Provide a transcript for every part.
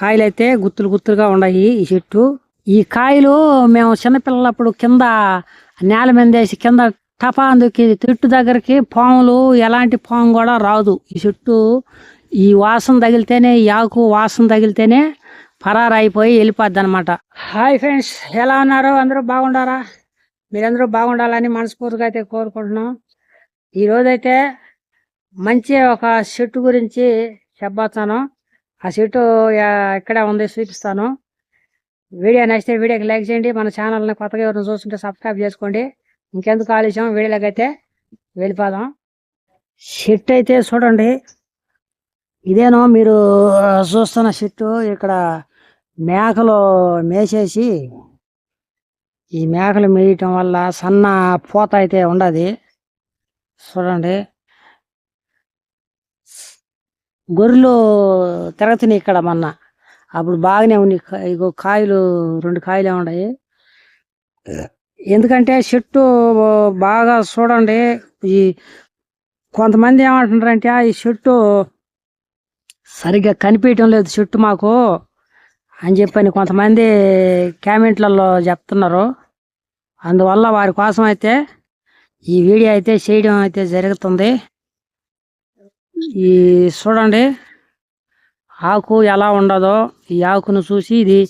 కాయలు అయితే గుత్తులు గుత్తులుగా ఉన్నాయి ఈ చెట్టు. ఈ కాయలు మేము చిన్నపిల్లలప్పుడు కింద నేల మీద వేసి కింద టపా అందుకి చెట్టు దగ్గరికి పాములు ఎలాంటి పాము కూడా రాదు. ఈ చెట్టు ఈ వాసన తగిలితేనే ఈ ఆకు వాసన తగిలితేనే పరారైపోయి వెళ్ళిపోద్ది అనమాట హాయ్ ఫ్రెండ్స్ ఎలా ఉన్నారు? అందరూ బాగుండారా? మీరందరూ బాగుండాలని మనస్ఫూర్తిగా అయితే కోరుకుంటున్నాం. ఈరోజైతే మంచి ఒక చెట్టు గురించి చెప్పబోతాను ఆ సీటు ఎక్కడ ఇక్కడే ఉంది చూపిస్తాను. వీడియో నచ్చితే వీడియోకి లైక్ చేయండి. మన ఛానల్ని కొత్తగా ఎవరిని చూస్తుంటే సబ్స్క్రైబ్ చేసుకోండి. ఇంకెందుకు ఆలస్యం? వీడియోలోకి అయితే వెళ్ళిపోదాం. షిట్ అయితే చూడండి. ఇదేనో మీరు చూస్తున్న షిట్టు ఇక్కడ మేకలు మేసేసి ఈ మేకలు మేయటం వల్ల సన్న పూత అయితే ఉండదు. చూడండి. గొర్రెలు తిరగతున్నాయి ఇక్కడ మొన్న. అప్పుడు బాగానే ఉన్నాయి. ఇగో కాయలు రెండు కాయలే ఉన్నాయి. ఎందుకంటే చెట్టు బాగా చూడండి ఈ కొంతమంది ఏమంటున్నారంటే ఈ చెట్టు సరిగ్గా కనిపించడం లేదు చెట్టు మాకు అని చెప్పని కొంతమంది కామెంట్లలో చెప్తున్నారు. అందువల్ల వారి కోసం అయితే ఈ వీడియో అయితే చేయడం అయితే జరుగుతుంది. ఈ చూడండి. ఆకు ఎలా ఉండదో ఈ ఆకును చూసి ఇది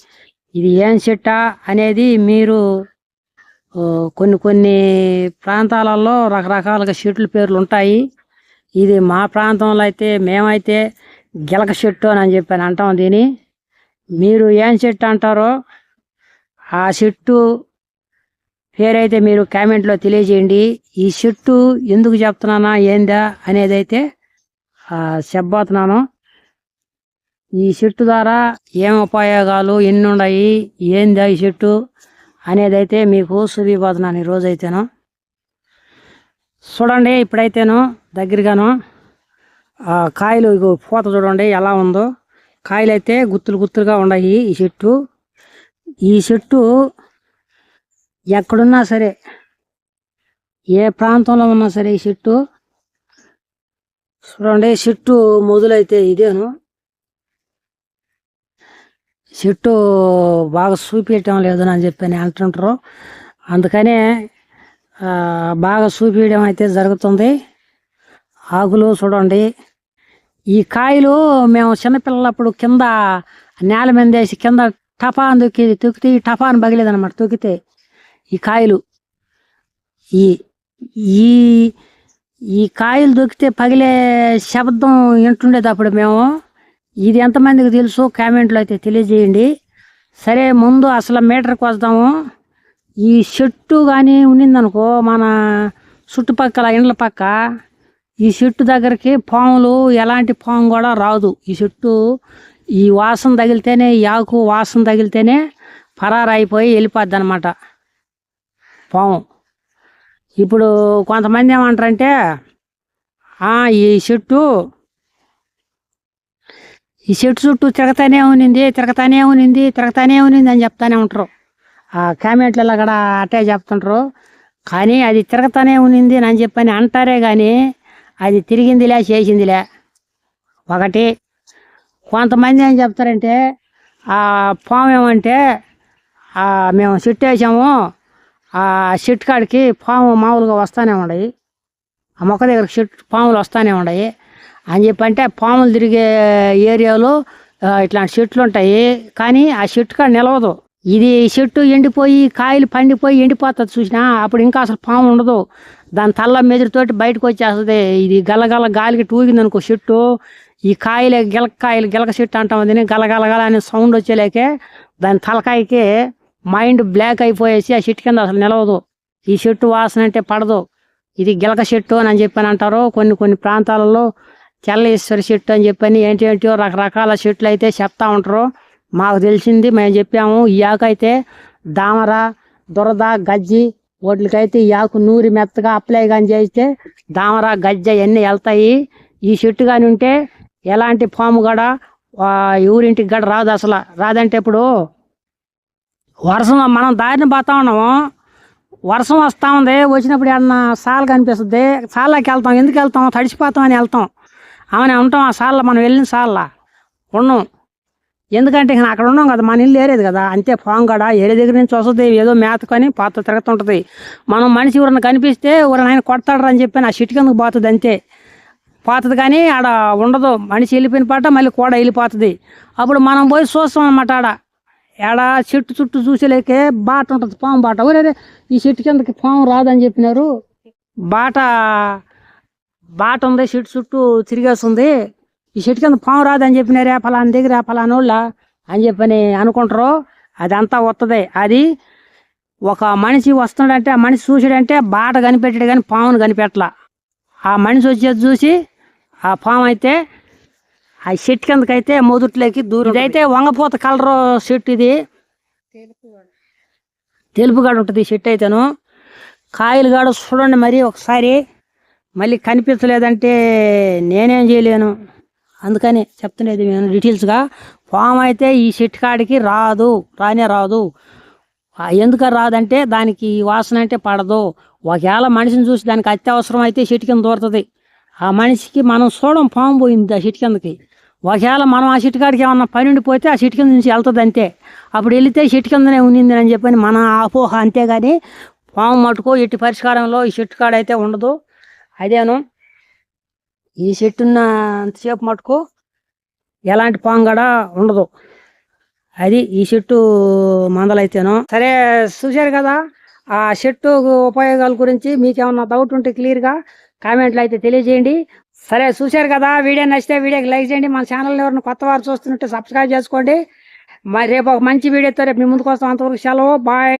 ఇది ఏం చెట్ట అనేది మీరు కొన్ని కొన్ని ప్రాంతాలలో రకరకాలుగా చెట్ల పేర్లు ఉంటాయి. ఇది మా ప్రాంతంలో అయితే మేమైతే గిలక చెట్టు అని చెప్పాను అంటాం దీని మీరు ఏం చెట్టు అంటారో ఆ చెట్టు పేరైతే మీరు కామెంట్లో తెలియజేయండి. ఈ చెట్టు ఎందుకు చెప్తున్నానా ఏందా అనేది అయితే చెప్పబోతున్నాను ఈ చెట్టు ద్వారా ఏం ఉపయోగాలు ఎన్ని ఉన్నాయి ఏంది ఈ చెట్టు అనేది అయితే మీకు చూపిపోతున్నాను ఈ రోజైతేను. చూడండి ఇప్పుడైతేను దగ్గరగాను. కాయలు పూత చూడండి ఎలా ఉందో. కాయలు అయితే గుత్తులు గుత్తులుగా ఉన్నాయి ఈ చెట్టు ఈ చెట్టు ఎక్కడున్నా సరే ఏ ప్రాంతంలో ఉన్నా సరే ఈ చెట్టు చూడండి చెట్టు మొదలైతే ఇదేను. చెట్టు బాగా చూపించటం లేదు అని చెప్పి అంటుంటారు. అందుకనే బాగా చూపించడం అయితే జరుగుతుంది. ఆకులు చూడండి. ఈ కాయలు మేము చిన్నపిల్లలప్పుడు కింద నేల మీద వేసి కింద టపా తొక్కి తొక్కితే ఈ టపా అని పగిలేదన్నమాట తొక్కితే ఈ కాయలు. ఈ ఈ ఈ కాయలు దొక్కితే పగిలే శబ్దం వింటుండేది అప్పుడు మేము. ఇది ఎంతమందికి తెలుసు? కామెంట్లో అయితే తెలియజేయండి. సరే ముందు అసలు మీటర్కి వద్దాము. ఈ చెట్టు కానీ ఉన్నిందనుకో మన చుట్టుపక్కల ఇండ్ల పక్క ఈ చెట్టు దగ్గరికి పాములు ఎలాంటి పాము కూడా రాదు. ఈ చెట్టు ఈ వాసన తగిలితేనే ఈ ఆకు వాసన తగిలితేనే పరారైపోయి వెళ్ళిపోద్ది అనమాట పాము. ఇప్పుడు కొంతమంది ఏమంటారంటే ఈ చెట్టు ఈ చెట్టు చుట్టూ తిరగతానే ఉన్నింది తిరగతానే ఉన్నింది తిరగతానే ఉనింది అని చెప్తానే ఉంటారు. ఆ కామెంట్లలో కూడా అట్టే చెప్తుంటారు. కానీ అది తిరగతానే ఉన్నింది అని చెప్పని అంటారే కానీ అది తిరిగిందిలే చేసిందిలే. ఒకటి కొంతమంది ఏం చెప్తారంటే ఆ పాము ఏమంటే మేము చెట్టు వేసాము ఆ చెట్టు కాడికి పాము మామూలుగా వస్తానే ఉన్నాయి ఆ మొక్క దగ్గర చెట్టు పాములు వస్తానే ఉన్నాయి అని చెప్పంటే పాములు తిరిగే ఏరియాలో ఇట్లాంటి చెట్లు ఉంటాయి. కానీ ఆ చెట్టు కాడ నిలవదు. ఇది చెట్టు ఎండిపోయి కాయలు పండిపోయి ఎండిపోతుంది చూసినా అప్పుడు ఇంకా అసలు పాము ఉండదు. దాని తల్ల మెదురుతోటి బయటకు వచ్చేస్తుంది. ఇది గలగల గాలికి టూగింది అనుకో చెట్టు ఈ కాయలు గిలక కాయలు గిలక చెట్టు అంటాం దీన్ని. గలగలగల అనే సౌండ్ వచ్చేలేకే దాని తలకాయకి మైండ్ బ్లాక్ అయిపోయేసి ఆ చెట్టు కింద అసలు నిలవదు. ఈ చెట్టు వాసన అంటే పడదు. ఇది గిలక చెట్టు అని చెప్పని అంటారు. కొన్ని కొన్ని ప్రాంతాలలో తెల్లేశ్వరి చెట్టు అని చెప్పని ఏంటి ఏంటో రకరకాల చెట్లు అయితే చెప్తా ఉంటారు. మాకు తెలిసింది మేము చెప్పాము. ఈ ఆకు అయితే దామర దురద గజ్జి వాటికైతే ఈ ఆకు నూరి మెత్తగా అప్లై కానీ చేస్తే దామర గజ్జ ఇవన్నీ వెళ్తాయి. ఈ చెట్టు కానీ ఉంటే ఎలాంటి పాము కూడా ఊరింటికి కూడా రాదు అసలు. రాదంటే ఇప్పుడు వర్షం మనం దారిని పోతా ఉన్నాము. వర్షం వస్తూ ఉంది. వచ్చినప్పుడు ఏమన్నా సాల్ కనిపిస్తుంది. సాల్లోకి వెళ్తాం. ఎందుకు వెళ్తాం? తడిసిపోతాం అని వెళ్తాం. ఆమె ఉంటాం ఆ సాల్లో మనం వెళ్ళిన సాల్లా? ఉన్నాం. ఎందుకంటే ఇక అక్కడ ఉన్నాం కదా మన ఇల్లు ఏరేది కదా. అంతే పాంగడ ఏరే దగ్గర నుంచి వస్తుంది. ఏదో మేతకొని పాత తిరుగుతుంటుంది మనం మనిషి ఎవరన్నా కనిపిస్తే ఎవరైనా ఆయన కొడతాడు అని చెప్పి నా చిటికెందుకు పోతుంది అంతే. పోతుంది కానీ ఆడ ఉండదు. మనిషి వెళ్ళిపోయిన పాట మళ్ళీ కూడా వెళ్ళిపోతుంది. అప్పుడు మనం పోయి చూస్తాం అనమాట ఆడ. ఆడ చెట్టు చుట్టూ చూసేలేకే బాట ఉంటుంది పాము బాట. ఒరే ఈ చెట్టు కిందకి పాము రాదని చెప్పినారు. బాట బాట ఉంది చెట్టు చుట్టూ తిరిగేస్తుంది. ఈ చెట్టు కింద పాము రాదని చెప్పినారే ఫలానా దగ్గర ఫలానా వాళ్ళ అని చెప్పని అనుకుంటారు. అది అంతా వస్తుంది అది ఒక మనిషి వస్తున్నాడంటే ఆ మనిషి చూసాడంటే బాట కనిపెట్టాడు కానీ పామును కనిపెట్టలా. ఆ మనిషి వచ్చేది చూసి ఆ పాము అయితే ఆ చెట్టు కిందకైతే మొదట్లోకి దూరం ఇదైతే వంగపోత కలర్ చెట్టు ఇది. తెలుపు గాడు ఉంటుంది ఈ చెట్టు అయితేను. కాయలు గాడు చూడండి మరి ఒకసారి. మళ్ళీ కనిపించలేదంటే నేనేం చేయలేను. అందుకని చెప్తున్నది నేను డీటెయిల్స్గా పాము అయితే ఈ చెట్టు కాడికి రాదు రానే రాదు. ఎందుకు రాదంటే దానికి ఈ వాసన అంటే పడదు. ఒకవేళ మనిషిని చూసి దానికి అత్యవసరం అయితే చెట్టు కింద దూరుతుంది. ఆ మనిషికి మనం చూడం పాము పోయింది ఆ చెట్టు కిందకి. ఒకవేళ మనం ఆ చెట్టు కాడికి ఏమన్నా పని ఉండిపోతే ఆ చెట్టు కింద నుంచి వెళ్తుంది అంతే. అప్పుడు వెళితే చెట్టు కిందనే ఉన్నింది అని చెప్పని మన అపోహ అంతేగాని పాము మటుకు ఎట్టి పరిష్కారంలో ఈ చెట్టు కాడ అయితే ఉండదు. అదేను ఈ చెట్టున్న అంతసేపు మటుకు ఎలాంటి పాము కూడా ఉండదు. అది ఈ చెట్టు మందలైతేను. సరే చూశారు కదా ఆ చెట్టు ఉపయోగాల గురించి మీకేమన్నా డౌట్ ఉంటే క్లియర్గా కామెంట్లు అయితే తెలియజేయండి. సరే చూశారు కదా వీడియో నచ్చితే వీడియోకి లైక్ చేయండి. మన ఛానల్ ఎవరిని కొత్త వారు చూస్తున్నట్టు సబ్స్క్రైబ్ చేసుకోండి. మరి రేపు ఒక మంచి వీడియోతో రేపు మీ ముందుకు వస్తాం. అంతవరకు సెలవు. బాయ్.